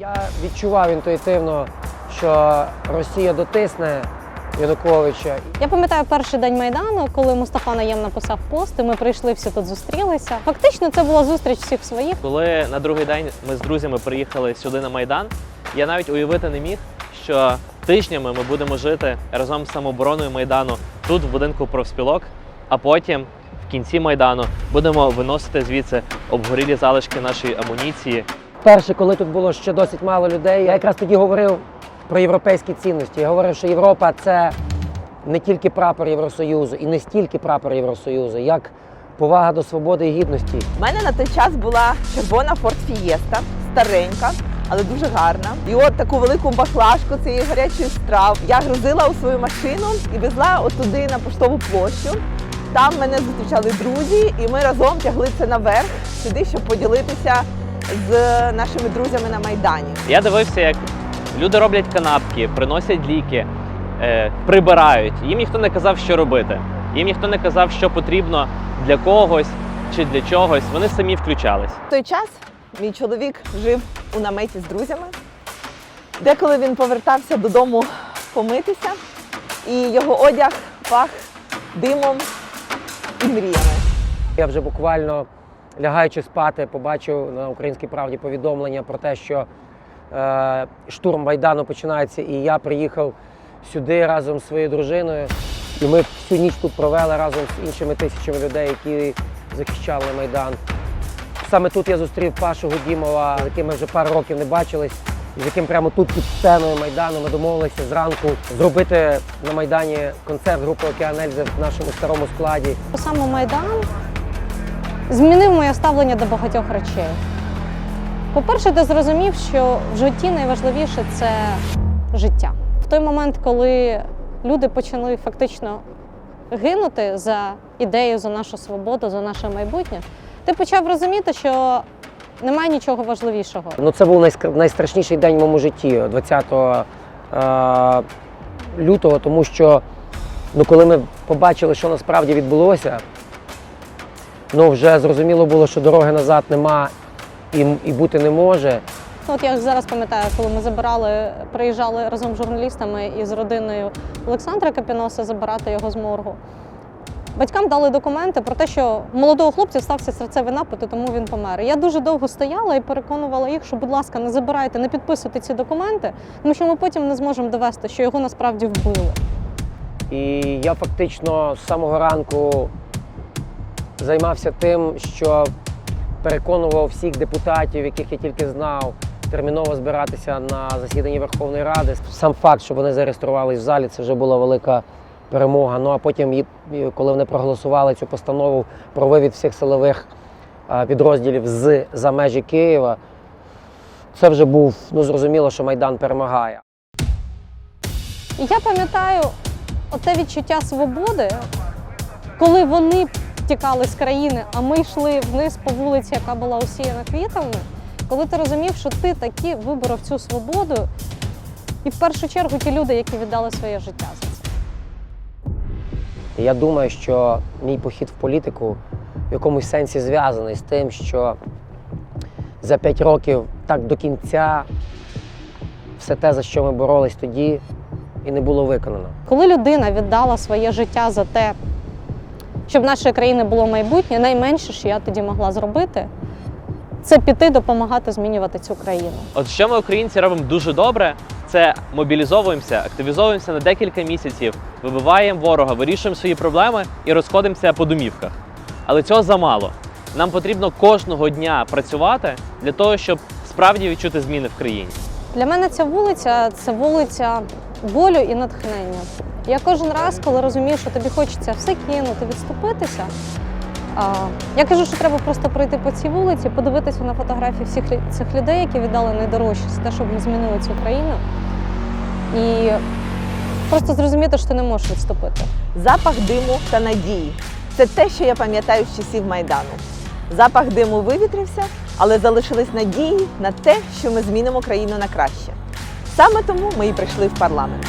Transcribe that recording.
Я відчував інтуїтивно, що Росія дотисне Януковича. Я пам'ятаю перший день майдану, коли Мустафа Наєм написав пост, і ми прийшли всі тут зустрілися. Фактично, це була зустріч всіх своїх. Коли на другий день ми з друзями приїхали сюди на Майдан, я навіть уявити не міг, що тижнями ми будемо жити разом з самообороною Майдану тут, в будинку профспілок, а потім в кінці Майдану будемо виносити звідси обгорілі залишки нашої амуніції. Перше, коли тут було ще досить мало людей, я якраз тоді говорив про європейські цінності. Я говорив, що Європа це не тільки прапор Євросоюзу і не стільки прапор Євросоюзу, як повага до свободи і гідності. У мене на той час була червона Ford Fiesta, старенька, але дуже гарна. І от таку велику баклажку цієї гарячої страв я грузила у свою машину і везла от туди на поштову площу. Там мене зустрічали друзі, і ми разом тягли це наверх сюди, щоб поділитися з нашими друзями на майдані. Я дивився, як люди роблять канапки, приносять ліки, е, прибирають. Їм ніхто не казав, що робити. Їм ніхто не казав, що потрібно для когось чи для чогось. Вони самі включались. В той час мій чоловік жив у наметі з друзями. Деколи він повертався додому помитися, і його одяг пах димом і мріями. Я вже буквально лягаючи спати, побачив на українській правді повідомлення про те, що е, штурм Майдану починається, і я приїхав сюди разом з своєю дружиною. І ми всю ніч тут провели разом з іншими тисячами людей, які захищали Майдан. Саме тут я зустрів Пашу Гудімова, з яким ми вже пару років не бачились, з яким прямо тут під сценою Майдану ми домовилися зранку зробити на Майдані концерт групи Океан Ельзи в нашому старому складі. Саме Майдан змінив моє ставлення до багатьох речей. По-перше, ти зрозумів, що в житті найважливіше це життя. В той момент, коли люди почали фактично гинути за ідею, за нашу свободу, за наше майбутнє, ти почав розуміти, що немає нічого важливішого. Ну, це був найстрашніший день в моєму житті, 20 е, лютого, тому що ну, коли ми побачили, що насправді відбулося, ну, вже зрозуміло було, що дороги назад нема і, і бути не може. Ну, От я зараз пам'ятаю, коли ми забирали, приїжджали разом з журналістами і з родиною Олександра Капіноса забирати його з моргу. Батькам дали документи про те, що молодого хлопця стався серцевий напад, і тому він помер. Я дуже довго стояла і переконувала їх, що, будь ласка, не забирайте, не підписуйте ці документи, тому що ми потім не зможемо довести, що його насправді вбили. І я фактично з самого ранку займався тим, що переконував всіх депутатів, яких я тільки знав, терміново збиратися на засіданні Верховної Ради. Сам факт, що вони зареєструвались в залі, це вже була велика перемога. Ну а потім, коли вони проголосували цю постанову про вивід всіх силових підрозділів з за межі Києва, це вже був ну зрозуміло, що Майдан перемагає. Я пам'ятаю оте відчуття свободи, коли вони тікали з країни, а ми йшли вниз по вулиці, яка була усіяна квітами. Коли ти розумів, що ти таки виборов цю свободу, і в першу чергу ті люди, які віддали своє життя за це. Я думаю, що мій похід в політику в якомусь сенсі зв'язаний з тим, що за п'ять років так до кінця все те, за що ми боролись тоді, і не було виконано. Коли людина віддала своє життя за те, щоб нашої країни було майбутнє, найменше, що я тоді могла зробити, це піти допомагати змінювати цю країну. От що ми, українці, робимо дуже добре, це мобілізовуємося, активізовуємося на декілька місяців, вибиваємо ворога, вирішуємо свої проблеми і розходимося по домівках. Але цього замало. Нам потрібно кожного дня працювати для того, щоб справді відчути зміни в країні. Для мене ця вулиця це вулиця болю і натхнення. Я кожен раз, коли розумію, що тобі хочеться все кинути, відступитися. Я кажу, що треба просто пройти по цій вулиці, подивитися на фотографії всіх цих людей, які віддали найдорожче за те, щоб ми змінили цю країну. І просто зрозуміти, що ти не можеш відступити. Запах диму та надії це те, що я пам'ятаю з часів Майдану. Запах диму вивітрився, але залишились надії на те, що ми змінимо країну на краще. Саме тому ми і прийшли в парламент.